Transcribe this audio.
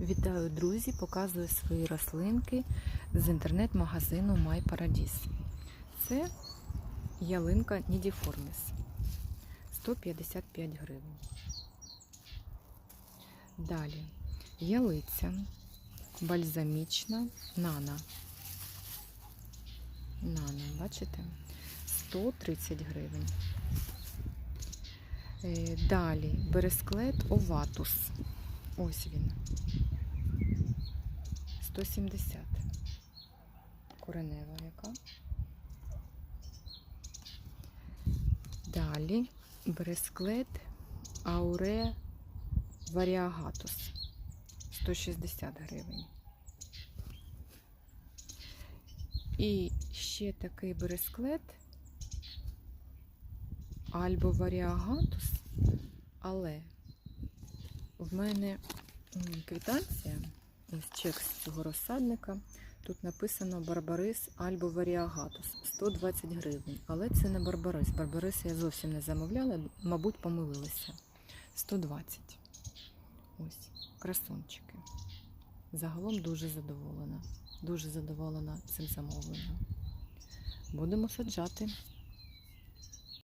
Вітаю, друзі! Показую свої рослинки з інтернет-магазину My Paradis. Це ялинка Нідіформіс 155 гривень. Далі ялиця бальзамічна нана. Нана, бачите? 130 гривень. Е, Далі бересклет оватус. Ось він. 170. Коренева яка. Далі бересклет ауре варіагатус. 160 гривень. І ще такий бересклет альбо варіагатус, але в мене квитанція, ось чек з цього розсадника. Тут написано Барбарис Альбо Варіагатус 120 гривень. Але це не Барбарис. Барбарис я зовсім не замовляла, мабуть, помилилася. 120. Ось, красунчики. Загалом дуже задоволена. Дуже задоволена цим замовленням. Будемо саджати.